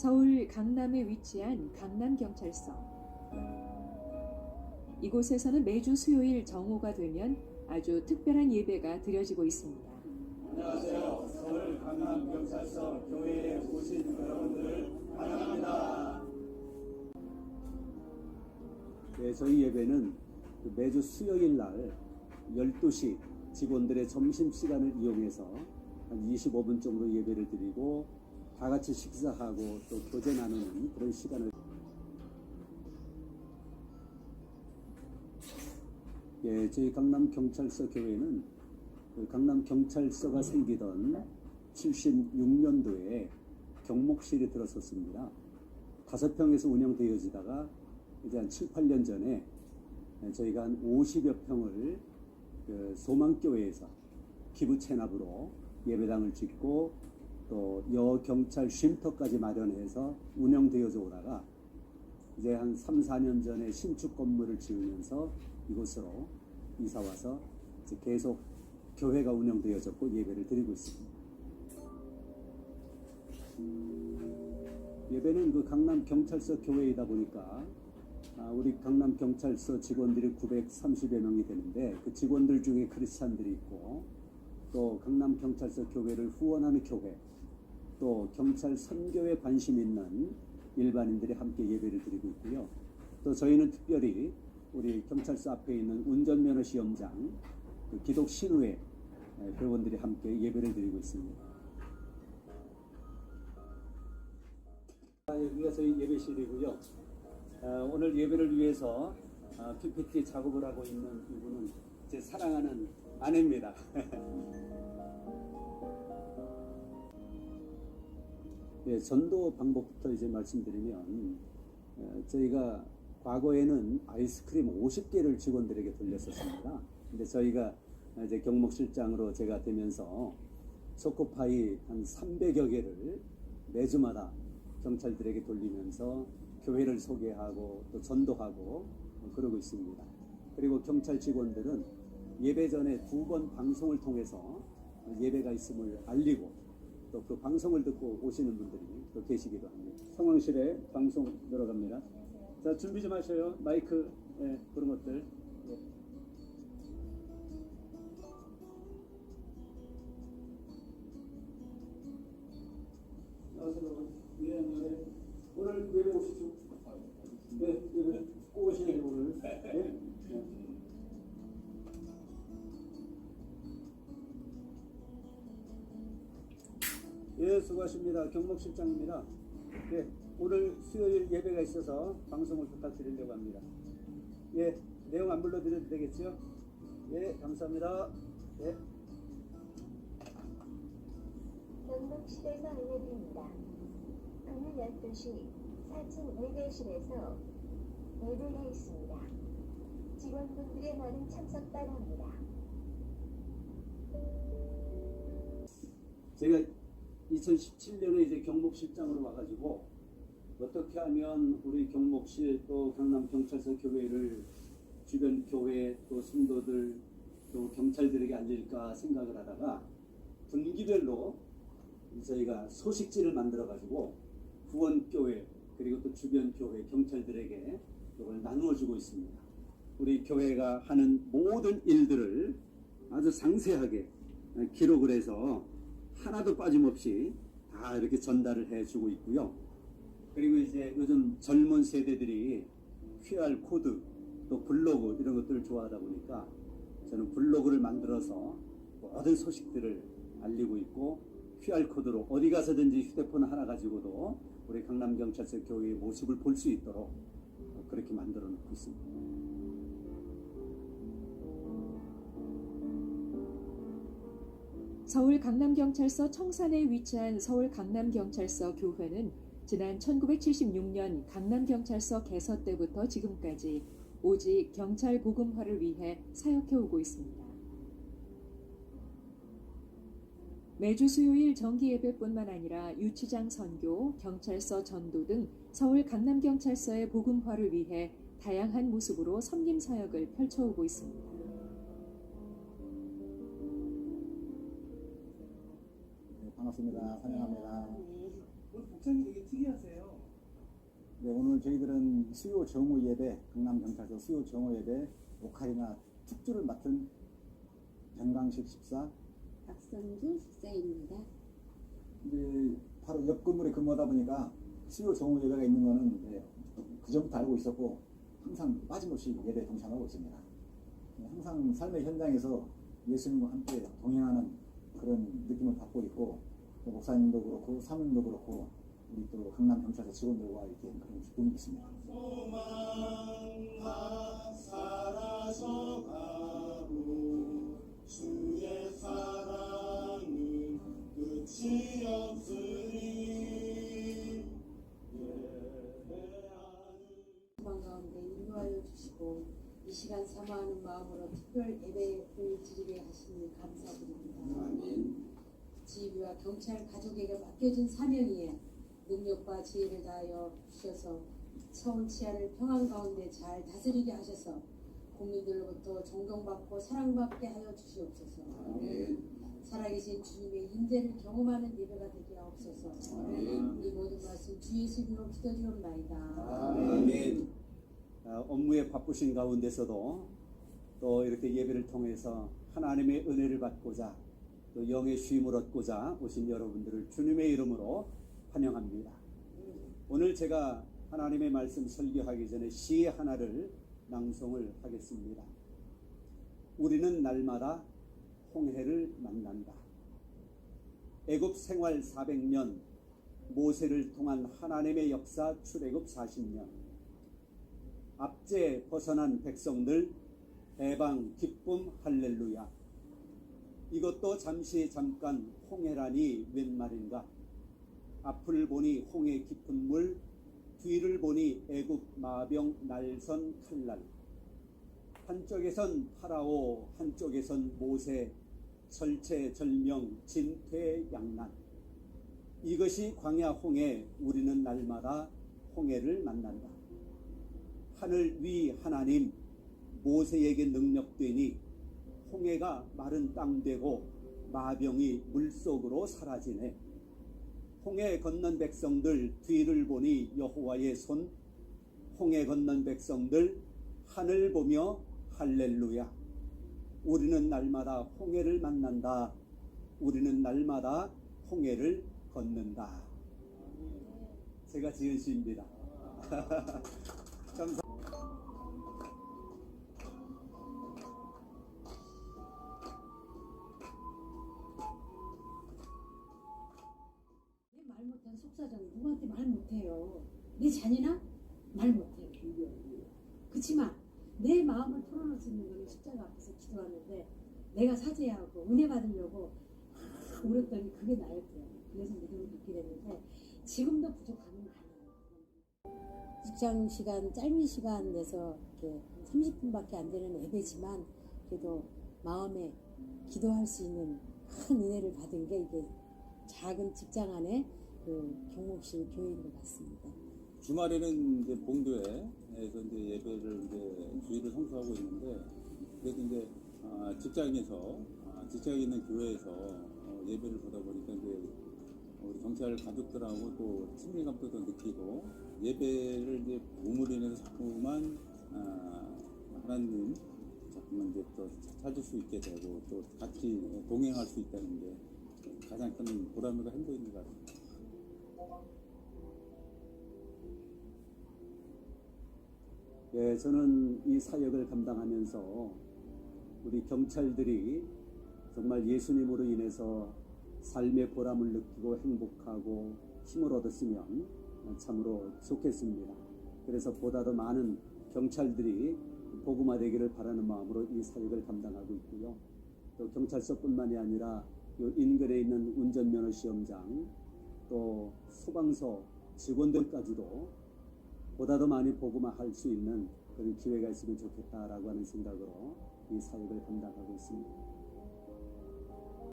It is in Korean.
서울 강남에 위치한 강남경찰서. 이곳에서는 매주 수요일 정오가 되면 아주 특별한 예배가 드려지고 있습니다. 안녕하세요. 서울 강남경찰서 교회에 오신 여러분들을 환영합니다. 네, 저희 예배는 그 매주 수요일 날 12시 직원들의 점심시간을 이용해서 한 25분 정도 예배를 드리고 다 같이 식사하고 또 교제 나누는 그런 시간을 예, 저희 강남 경찰서 교회는 그 강남 경찰서가 생기던 76년도에 경목실이 들어섰습니다. 다섯 평에서 운영되어지다가 이제 한 7, 8년 전에 저희가 한 50여 평을 그 소망교회에서 기부 체납으로 예배당을 짓고 또 여경찰 쉼터까지 마련해서 운영되어져 오다가 이제 한 3, 4년 전에 신축 건물을 지으면서 이곳으로 이사 와서 계속 교회가 운영되어졌고 예배를 드리고 있습니다. 예배는 그 강남 경찰서 교회이다 보니까 아, 우리 강남 경찰서 직원들이 930여 명이 되는데 그 직원들 중에 크리스찬들이 있고 또 강남 경찰서 교회를 후원하는 교회 또 경찰 선교에 관심 있는 일반인들이 함께 예배를 드리고 있고요. 또 저희는 특별히 우리 경찰서 앞에 있는 운전면허 시험장 그 기독 신우회 회원들이 함께 예배를 드리고 있습니다. 아, 여기가 저희 예배실이고요. 아, 오늘 예배를 위해서 아, PPT 작업을 하고 있는 이분은 제 사랑하는 아내입니다. 예, 전도 방법부터 이제 말씀드리면 어, 저희가 과거에는 아이스크림 50개를 직원들에게 돌렸었습니다. 근데 저희가 이제 경목실장으로 제가 되면서 초코파이 한 300여 개를 매주마다 경찰들에게 돌리면서 교회를 소개하고 또 전도하고 어, 그러고 있습니다. 그리고 경찰 직원들은 예배 전에 두 번 방송을 통해서 예배가 있음을 알리고 또 그 방송을 듣고 오시는 분들이 또 계시기도 합니다. 상황실에 방송 들어갑니다. 자 준비 좀 하셔요. 마이크 예, 그런 것들. 예. 예, 안녕하세요. 오늘 예배 오시죠? 네, 예배 꼭 오시야 돼요, 오늘. 네? 네. 수고하십니다. 경목실장입니다. 예, 오늘 수요일 예배가 있어서 방송을 부탁드리려고 합니다. 예, 내용 안 불러드려도 되겠죠? 예, 감사합니다. 예. 경북시에서 알려드립니다. 오늘 12시 4층 예배실에서 예배가 있습니다. 직원분들의 많은 참석 바랍니다. 제가 2017년에 이제 경목실장으로 와가지고 어떻게 하면 우리 경목실 또 강남 경찰서 교회를 주변 교회 또 성도들 또 경찰들에게 알릴까 생각을 하다가 분기별로 저희가 소식지를 만들어 가지고 후원 교회 그리고 또 주변 교회 경찰들에게 이걸 나누어 주고 있습니다. 우리 교회가 하는 모든 일들을 아주 상세하게 기록을 해서 하나도 빠짐없이 다 이렇게 전달을 해주고 있고요. 그리고 이제 요즘 젊은 세대들이 QR 코드 또 블로그 이런 것들을 좋아하다 보니까 저는 블로그를 만들어서 모든 소식들을 알리고 있고 QR 코드로 어디 가서든지 휴대폰 하나 가지고도 우리 강남 경찰서 교회의 모습을 볼 수 있도록 그렇게 만들어 놓고 있습니다. 서울 강남경찰서 청산에 위치한 서울 강남경찰서 교회는 지난 1976년 강남경찰서 개서 때부터 지금까지 오직 경찰 복음화를 위해 사역해 오고 있습니다. 매주 수요일 정기 예배뿐만 아니라 유치장 선교, 경찰서 전도 등 서울 강남경찰서의 복음화를 위해 다양한 모습으로 섬김 사역을 펼쳐오고 있습니다. 반갑습니다. 환영합니다. 오늘 복장이 되게 특이하세요. 오늘 저희들은 수요 정오 예배, 강남 경찰서 수요 정오 예배 오카리나 특주를 맡은 변광식 집사 박선주 집사입니다. 이제 바로 옆 건물에 근무하다 보니까 수요 정오 예배가 있는 거는 네, 그 전부터 알고 있었고 항상 빠짐없이 예배에 동참하고 있습니다. 네, 항상 삶의 현장에서 예수님과 함께 동행하는 그런 느낌을 받고 있고 또 목사님도 그렇고 사모님도 그렇고 우리 또 강남 경찰서 직원들과 이렇게 그런 기쁨이 있습니다. 인도하여 주시고 이 시간 사모하는 마음으로 특별 예배를 드리게 하시니 감사드립니다. 지휘와 경찰 가족에게 맡겨진 사명이에 능력과 지혜를 다하여 주셔서 서울 치안을 평안 가운데 잘 다스리게 하셔서 국민들로부터 존경받고 사랑받게 하여 주시옵소서. 살아계신 주님의 인재를 경험하는 예배가 되게 하옵소서. 이 모든 말씀 주 예수 이름으로 기도드리옵나이다. 아멘. 아, 업무에 바쁘신 가운데서도 또 이렇게 예배를 통해서 하나님의 은혜를 받고자 또 영의 쉼을 얻고자 오신 여러분들을 주님의 이름으로 환영합니다. 오늘 제가 하나님의 말씀 설교하기 전에 시 하나를 낭송을 하겠습니다. 우리는 날마다 홍해를 만난다. 애굽 생활 400년, 모세를 통한 하나님의 역사 출애굽 40년. 압제 벗어난 백성들 해방 기쁨 할렐루야. 이것도 잠시 잠깐 홍해라니 웬 말인가? 앞을 보니 홍해 깊은 물, 뒤를 보니 애굽 마병 날선 칼날. 한쪽에선 파라오, 한쪽에선 모세, 설체절명, 진퇴양난. 이것이 광야 홍해, 우리는 날마다 홍해를 만난다. 하늘 위 하나님, 모세에게 능력되니 홍해가 마른 땅 되고 마병이 물속으로 사라지네. 홍해 건넌 백성들 뒤를 보니 여호와의 손, 홍해 건넌 백성들 하늘 보며 할렐루야. 우리는 날마다 홍해를 만난다. 우리는 날마다 홍해를 걷는다. 제가 지은 시입니다. 감사. 내 누구한테 말 못해요. 내 자녀나 말 못해요. 그렇지만 내 마음을 털어놓을 수 있는 거는 십자가 앞에서 기도하는데 내가 사죄하고 은혜 받으려고 막 울었더니 그게 나였대요. 그래서 믿음을 갖게 됐는데 지금도 부족함은 많아요. 직장 시간 짧은 시간 내서 이렇게 30분밖에 안 되는 예배지만 그래도 마음에 기도할 수 있는 큰 은혜를 받은 게 이게 작은 직장 안에 그 경목실 교회인 것 같습니다. 주말에는 이제 봉교회에서 이제 예배를 이제 주일을 성수하고 있는데 그래도 이제 아, 직장에서 아, 직장에 있는 교회에서 어, 예배를 보다 보니까 이제 우리 경찰 가족들하고 또 친밀감도 더 느끼고 예배를 이제 몸으로 인해서 자꾸만 아, 하나님 자꾸만 이제 또 찾을 수 있게 되고 또 같이 동행할 수 있다는 게 가장 큰 보람과 행복인 것 같습니다. 예, 저는 이 사역을 감당하면서 우리 경찰들이 정말 예수님으로 인해서 삶의 보람을 느끼고 행복하고 힘을 얻었으면 참으로 좋겠습니다. 그래서 보다 더 많은 경찰들이 복음화 되기를 바라는 마음으로 이 사역을 감당하고 있고요. 또 경찰서뿐만이 아니라 요 인근에 있는 운전면허 시험장 또 소방서 직원들까지도 보다 더 많이 복음화할 수 있는 그런 기회가 있으면 좋겠다라고 하는 생각으로 이 사역을 감당하고 있습니다.